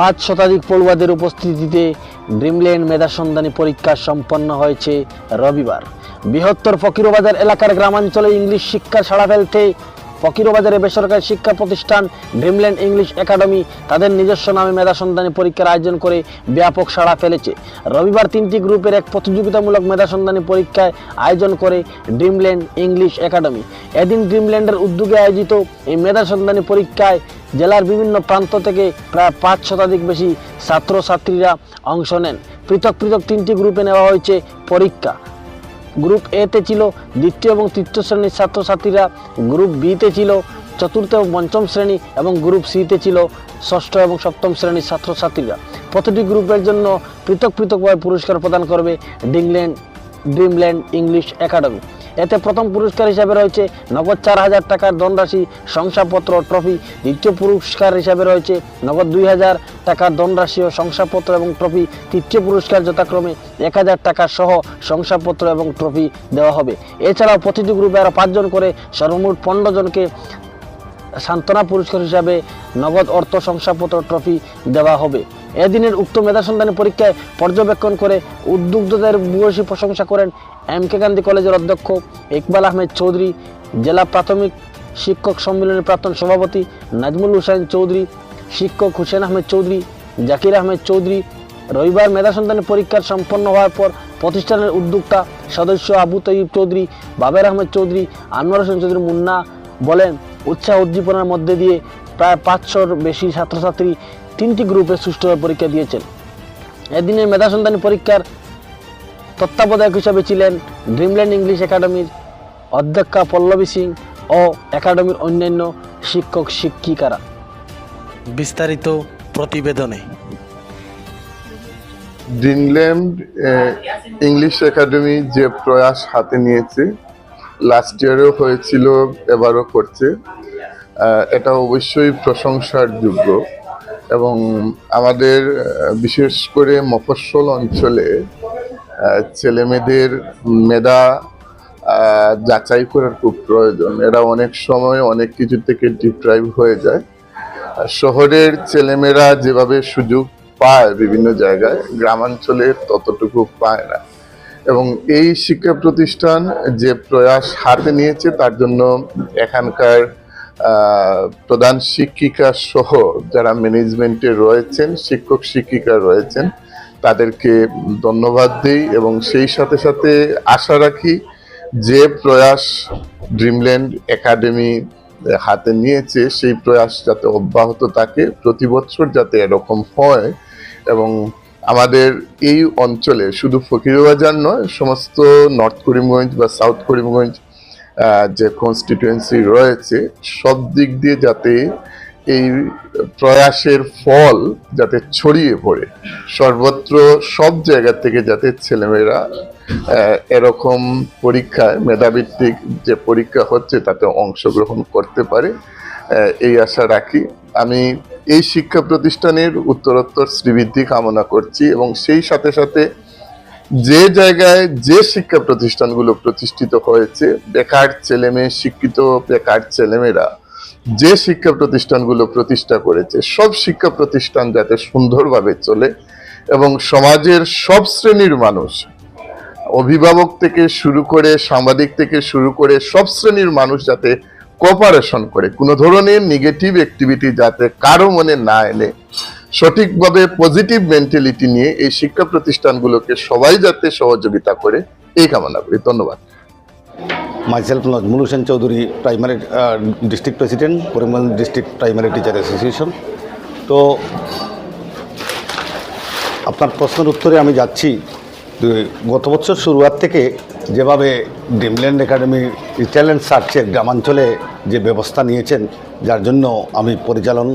পাঁচ শতাধিক পড়ুয়াদের উপস্থিতিতে ড্রিমল্যান্ড মেধা সন্ধানী পরীক্ষা সম্পন্ন হয়েছে রবিবার। বৃহত্তর ফকিরবাজার এলাকার গ্রামাঞ্চলে ইংলিশ শিক্ষা ছাড়া ফেলতে ফকিরবাজারে বেসরকারি শিক্ষা প্রতিষ্ঠান ড্রিমল্যান্ড ইংলিশ একাডেমি তাদের নিজস্ব নামে মেধা সন্ধানী পরীক্ষার আয়োজন করে ব্যাপক সাড়া ফেলেছে। রবিবার তিনটি গ্রুপের এক প্রতিযোগিতামূলক মেধা সন্ধানী পরীক্ষায় আয়োজন করে ড্রিমল্যান্ড ইংলিশ একাডেমি। এদিন ড্রিমল্যান্ডের উদ্যোগে আয়োজিত এই মেধা সন্ধানী পরীক্ষায় জেলার বিভিন্ন প্রান্ত থেকে প্রায় পাঁচ শতাধিক বেশি ছাত্রছাত্রীরা অংশ নেন। পৃথক পৃথক তিনটি গ্রুপে নেওয়া হয়েছে পরীক্ষা। গ্রুপ এতে ছিল দ্বিতীয় এবং তৃতীয় শ্রেণির ছাত্রছাত্রীরা গ্রুপ বিতে ছিল চতুর্থ এবং পঞ্চম শ্রেণি এবং গ্রুপ সিতে ছিল ষষ্ঠ এবং সপ্তম শ্রেণির ছাত্রছাত্রীরা। প্রতিটি গ্রুপের জন্য পৃথক পৃথকভাবে পুরস্কার প্রদান করবে ডিংল্যান্ড ড্রিমল্যান্ড ইংলিশ একাডেমি। এতে প্রথম পুরস্কার হিসাবে রয়েছে নগদ চার হাজার টাকার ধনরাশি শংসাপত্র ট্রফি। দ্বিতীয় পুরস্কার হিসাবে রয়েছে নগদ দুই হাজার টাকার ধনরাশি ও শংসাপত্র এবং ট্রফি। তৃতীয় পুরস্কার যথাক্রমে এক হাজার টাকা সহ শংসাপত্র এবং ট্রফি দেওয়া হবে। এছাড়াও প্রতিটি গ্রুপে আরও পাঁচজন করে সর্বমোট পনেরো জনকে সান্ত্বনা পুরস্কার হিসাবে নগদ অর্থ, শংসাপত্র ট্রফি দেওয়া হবে। এদিনের উক্ত মেধা সন্ধানী পরীক্ষায় পর্যবেক্ষণ করে উদ্যোক্তাদের ভূয়সী প্রশংসা করেন এম কে গান্ধী কলেজের অধ্যক্ষ ইকবাল আহমেদ চৌধুরী, জেলা প্রাথমিক শিক্ষক সম্মেলনের প্রাক্তন সভাপতি নাজমুল হুসাইন চৌধুরী, শিক্ষক হুসেন আহমেদ চৌধুরী, জাকির আহমেদ চৌধুরী। রবিবার মেধা সন্ধানী পরীক্ষার সম্পন্ন হওয়ার পর প্রতিষ্ঠানের উদ্যোক্তা সদস্য আবু তৈব চৌধুরী, বাবের আহমেদ চৌধুরী, আনোয়ার হোসেন চৌধুরী মুন্না বলেন, উৎসাহ উদ্দীপনার মধ্যে দিয়ে প্রায় পাঁচশোর বেশি ছাত্রছাত্রী তিনটি গ্রুপে সুষ্ঠুভাবে পরীক্ষা দিয়েছেন। এদিনের মেধা সন্ধানী পরীক্ষার তত্ত্বাবধায়ক হিসাবে ছিলেন ড্রিমল্যান্ড ইংলিশ একাডেমির অধ্যক্ষা পল্লবী সিং ও একাডেমির অন্যান্য শিক্ষক শিক্ষিকারা। বিস্তারিত প্রতিবেদনে। ড্রিমল্যান্ড ইংলিশ একাডেমি যে প্রয়াস হাতে নিয়েছে লাস্ট ইয়ারেও হয়েছিল এবারও করছে। এটা অবশ্যই প্রশংসার যোগ্য এবং আমাদের বিশেষ করে মফস্বল অঞ্চলে ছেলেমেয়েদের মেধা যাচাই করার খুব প্রয়োজন। এরা অনেক সময় অনেক কিছু থেকে ডিপ্রাইভ হয়ে যায়। শহরের ছেলেমেয়েরা যেভাবে সুযোগ পায় বিভিন্ন জায়গায়, গ্রামাঞ্চলে ততটুকু পায় না। এবং এই শিক্ষা প্রতিষ্ঠান যে প্রয়াস হাতে নিয়েছে, তার জন্য এখানকার প্রধান শিক্ষিকা সহ যারা ম্যানেজমেন্টে রয়েছেন শিক্ষক শিক্ষিকা রয়েছেন তাদেরকে ধন্যবাদ দিই এবং সেই সাথে সাথে আশা রাখি যে প্রয়াস ড্রিমল্যান্ড একাডেমি হাতে নিয়েছে, সেই প্রয়াস যাতে অব্যাহত থাকে প্রতি বছর যাতে এরকম হয় এবং আমাদের এই অঞ্চলে শুধু ফকিরবাজার নয়, সমস্ত নর্থ করিমগঞ্জ বা সাউথ করিমগঞ্জ যে কনস্টিটুয়েন্সি রয়েছে, সব দিক দিয়ে যাতে এই প্রয়াসের ফল যাতে ছড়িয়ে পড়ে, সর্বত্র সব জায়গা থেকে যাতে ছেলেমেয়েরা এরকম পরীক্ষায়, মেধাভিত্তিক যে পরীক্ষা হচ্ছে তাতে অংশগ্রহণ করতে পারে এই আশা রাখি। আমি এই শিক্ষা প্রতিষ্ঠানের উত্তরোত্তর শ্রীবৃদ্ধি কামনা করছি এবং সেই সাথে সাথে যে জায়গায় যে শিক্ষা প্রতিষ্ঠানগুলো প্রতিষ্ঠিত হয়েছে, বেকার ছেলেমেয়ে, শিক্ষিত বেকার ছেলেমেয়েরা যে শিক্ষা প্রতিষ্ঠানগুলো প্রতিষ্ঠা করেছে, সব শিক্ষা প্রতিষ্ঠান যাতে সুন্দরভাবে চলে এবং সমাজের সব শ্রেণির মানুষ, অভিভাবক থেকে শুরু করে সাংবাদিক থেকে শুরু করে সব শ্রেণির মানুষ যাতে কোঅপারেশন করে, কোনো ধরনের নেগেটিভ অ্যাক্টিভিটি যাতে কারও মনে না এনে, সঠিকভাবে পজিটিভ মেন্টালিটি নিয়ে এই শিক্ষা প্রতিষ্ঠানগুলোকে সবাই যাতে সহযোগিতা করে, এই কামনা করি। ধন্যবাদ। Myself Najmul Hussain Chowdhury primary district president Korimbganj district primary teacher association. তো আপনার প্রশ্নের উত্তরে আমি যাচ্ছি গত বছর শুরুয়াত থেকে যেভাবে ড্রিমল্যান্ড একাডেমি ট্যালেন্ট সার্চের গ্রামাঞ্চলে যে ব্যবস্থা নিয়েছেন, যার জন্য আমি পরিচালন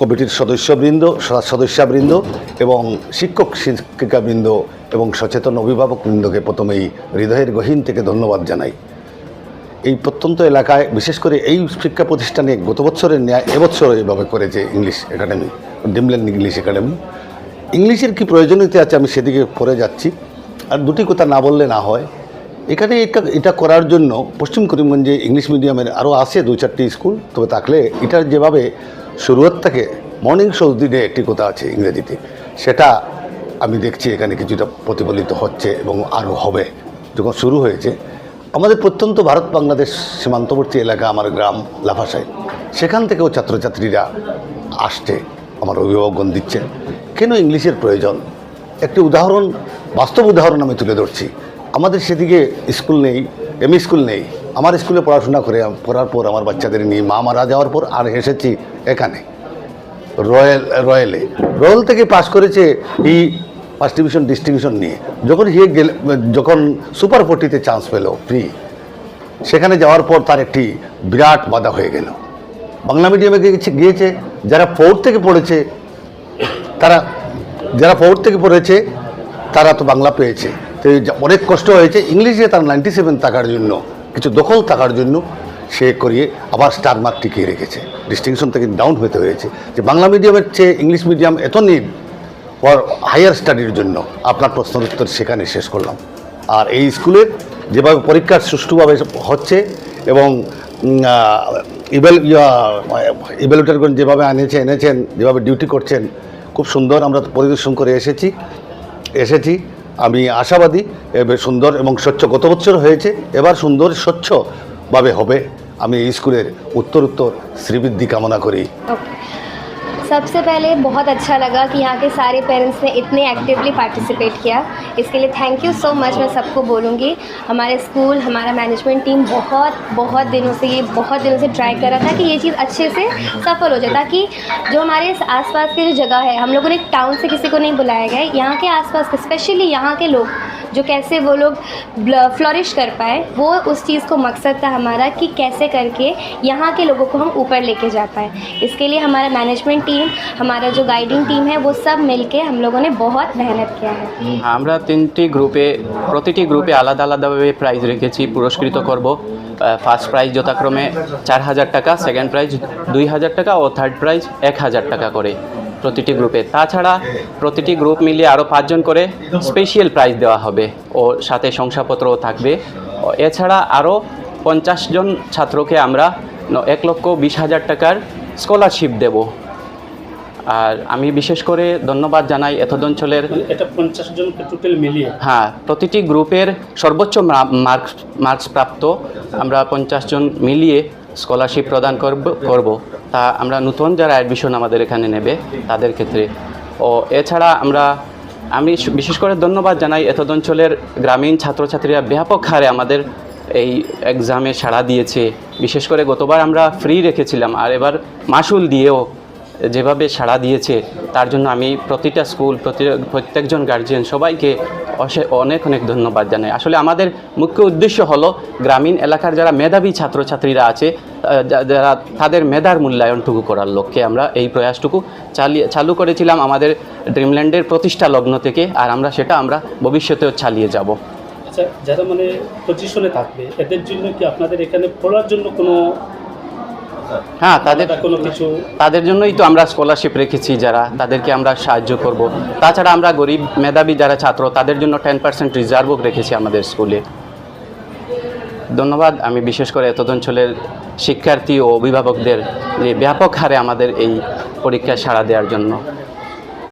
কমিটির সদস্যবৃন্দ সদস্যবৃন্দ এবং শিক্ষক শিক্ষিকাবৃন্দ এবং সচেতন অভিভাবকবৃন্দকে প্রথমেই হৃদয়ের গহীন থেকে ধন্যবাদ জানাই। এই প্রত্যন্ত এলাকায়, বিশেষ করে এই শিক্ষা প্রতিষ্ঠানে গত বছরের ন্যায় এবছর এইভাবে করেছে ইংলিশ একাডেমি ডিমল্যান্ড ইংলিশ একাডেমি। ইংলিশের কি প্রয়োজনীয়তা আছে আমি সেদিকে পরে যাচ্ছি। আর দুটি কথা না বললে না হয়। এখানে এটা এটা করার জন্য পশ্চিম করিমগঞ্জে ইংলিশ মিডিয়ামের আরও আছে দু চারটি স্কুল। তবে থাকলে এটার যেভাবে শুরুয়াত থেকে মর্নিং শোজ দিনে একটি কথা আছে ইংরেজিতে। সেটা আমি দেখছি এখানে কিছুটা প্রতিফলিত হচ্ছে এবং আরও হবে। যখন শুরু হয়েছে, আমাদের প্রত্যন্ত ভারত, বাংলাদেশ সীমান্তবর্তী এলাকা, আমার গ্রাম লাফাসাই সেখান থেকেও ছাত্রছাত্রীরা আসছে, আমার অভিভাবকগণ দিচ্ছেন। কেন ইংলিশের প্রয়োজন? একটি উদাহরণ, বাস্তব উদাহরণ আমি তুলে ধরছি। আমাদের সেদিকে স্কুল নেই এমই স্কুল নেই। আমার স্কুলে পড়াশোনা করে পড়ার পর আমার বাচ্চাদের নিয়ে মা মারা যাওয়ার পর আর এসেছি এখানে। রয়্যাল রয়্যালে রয়্যাল থেকে পাশ করেছে এই ফার্স্ট ডিভিশন ডিস্ট্রিবিউশন নিয়ে। যখন হিয়ে গেলে, যখন সুপার ফোর্টিতে চান্স পেল ফ্রি সেখানে যাওয়ার পর তার একটি বিরাট বাধা হয়ে গেল। বাংলা মিডিয়ামে গিয়েছে গিয়েছে, যারা ফোর্থ থেকে পড়েছে, তারা, যারা ফোর্থ থেকে পড়েছে, তারা তো বাংলা পেয়েছে। তো অনেক কষ্ট হয়েছে, ইংলিশে তার নাইনটি সেভেন থাকার জন্য, কিছু দখল থাকার জন্য, সে করিয়ে আবার স্টার মার্ক টিকিয়ে রেখেছে। ডিস্টিংশন থেকে ডাউন হতে হয়েছে। যে বাংলা মিডিয়ামের চেয়ে ইংলিশ মিডিয়াম এত নিড ফর হায়ার স্টাডির জন্য আপনার প্রশ্নের উত্তর সেখানে শেষ করলাম। আর এই স্কুলে যেভাবে পরীক্ষা সুষ্ঠুভাবে হচ্ছে এবং ইভ্যাল ইভ্যালুটারগণ যেভাবে আনেছে, এনেছেন, যেভাবে ডিউটি করছেন, খুব সুন্দর আমরা পরিদর্শন করে এসেছি। এসেছি। আমি আশাবাদী সুন্দর এবং স্বচ্ছ গত বছর হয়েছে, এবার সুন্দর, স্বচ্ছভাবে হবে। আমি এই স্কুলের উত্তর উত্তর শ্রীবৃদ্ধি কামনা করি। सबसे पहले बहुत अच्छा लगा कि यहाँ के सारे पेरेंट्स ने इतने एक्टिवली पार्टिसिपेट किया। इसके लिए थैंक यू सो मच मैं सबको बोलूँगी। हमारे स्कूल हमारा मैनेजमेंट टीम बहुत बहुत दिनों से ये, बहुत दिनों से ट्राई कर रहा था कि ये चीज़ अच्छे से सफल हो जाए, ताकि जो हमारे आसपास की जो जगह है, हम लोगों ने टाउन से किसी को नहीं बुलाया गया यहाँ के आसपास के स्पेशली यहाँ के लोग जो कैसे वो लोग फ्लॉरिश कर पाए वो उस चीज़ को मकसद था हमारा कि कैसे करके यहाँ के लोगों को हम ऊपर लेके जा पाए इसके लिए हमारा मैनेजमेंट टीम हमारा जो गाइडिंग टीम है वो सब मिलके हम लोगों ने बहुत मेहनत किया है আমরা তিনটি গ্রুপে প্রতিটি গ্রুপে আলাদা আলাদাভাবে প্রাইজ রেখেছি পুরস্কৃত করব ফার্স্ট প্রাইজ যথাক্রমে চার হাজার টাকা সেকেন্ড প্রাইজ দুই হাজার টাকা ও থার্ড প্রাইজ এক হাজার টাকা করে প্রতিটি গ্রুপে তাছাড়া প্রতিটি গ্রুপ মিলিয়ে আরও পাঁচজন করে স্পেশাল প্রাইজ দেওয়া হবে। ও সাথে শংসাপত্রও থাকবে। এছাড়া আরও পঞ্চাশ জন ছাত্রকে আমরা এক লক্ষ বিশ হাজার টাকার স্কলারশিপ দেব। আর আমি বিশেষ করে ধন্যবাদ জানাই এতদ অঞ্চলের মিলিয়ে। হ্যাঁ প্রতিটি গ্রুপের সর্বোচ্চ মার্কস মার্কস প্রাপ্ত আমরা পঞ্চাশ জন মিলিয়ে স্কলারশিপ প্রদান করব করব। তা আমরা নতুন যারা অ্যাডমিশন আমাদের এখানে নেবে, তাদের ক্ষেত্রে। ও এছাড়া আমরা, আমি বিশেষ করে ধন্যবাদ জানাই এতদ অঞ্চলের গ্রামীণ ছাত্রছাত্রীরা ব্যাপক হারে আমাদের এই এক্সামে সাড়া দিয়েছে। বিশেষ করে গতবার আমরা ফ্রি রেখেছিলাম, আর এবার মাসুল দিয়েও যেভাবে সাড়া দিয়েছে, তার জন্য আমি প্রতিটা স্কুল, প্রতি, প্রত্যেকজন গার্জিয়ান সবাইকে অনেক অনেক ধন্যবাদ জানাই। আসলে আমাদের মুখ্য উদ্দেশ্য হলো গ্রামীণ এলাকার যারা মেধাবী ছাত্রছাত্রীরা আছে যারা তাদের মেধার মূল্যায়নটুকু করার লক্ষ্যে আমরা এই প্রয়াসটুকু চালিয়ে, চালু করেছিলাম আমাদের ড্রিমল্যান্ডের প্রতিষ্ঠা লগ্ন থেকে, আর আমরা সেটা আমরা ভবিষ্যতেও চালিয়ে যাব। আচ্ছা যারা মানে পজিশনে থাকবে, এদের জন্য কি আপনাদের এখানে পড়ার জন্য কোনো হ্যাঁ তাদের কোনো কিছু? তাদের জন্যই তো আমরা স্কলারশিপ রেখেছি যারা তাদেরকে আমরা সাহায্য করব। তাছাড়া আমরা গরিব মেধাবী যারা ছাত্র তাদের জন্য টেন পার্সেন্ট রিজার্ভও রেখেছি আমাদের স্কুলে ধন্যবাদ আমি বিশেষ করে এতদঞ্চলের শিক্ষার্থী ও অভিভাবকদের যে ব্যাপক হারে আমাদের এই পরীক্ষায় সাড়া দেওয়ার জন্য।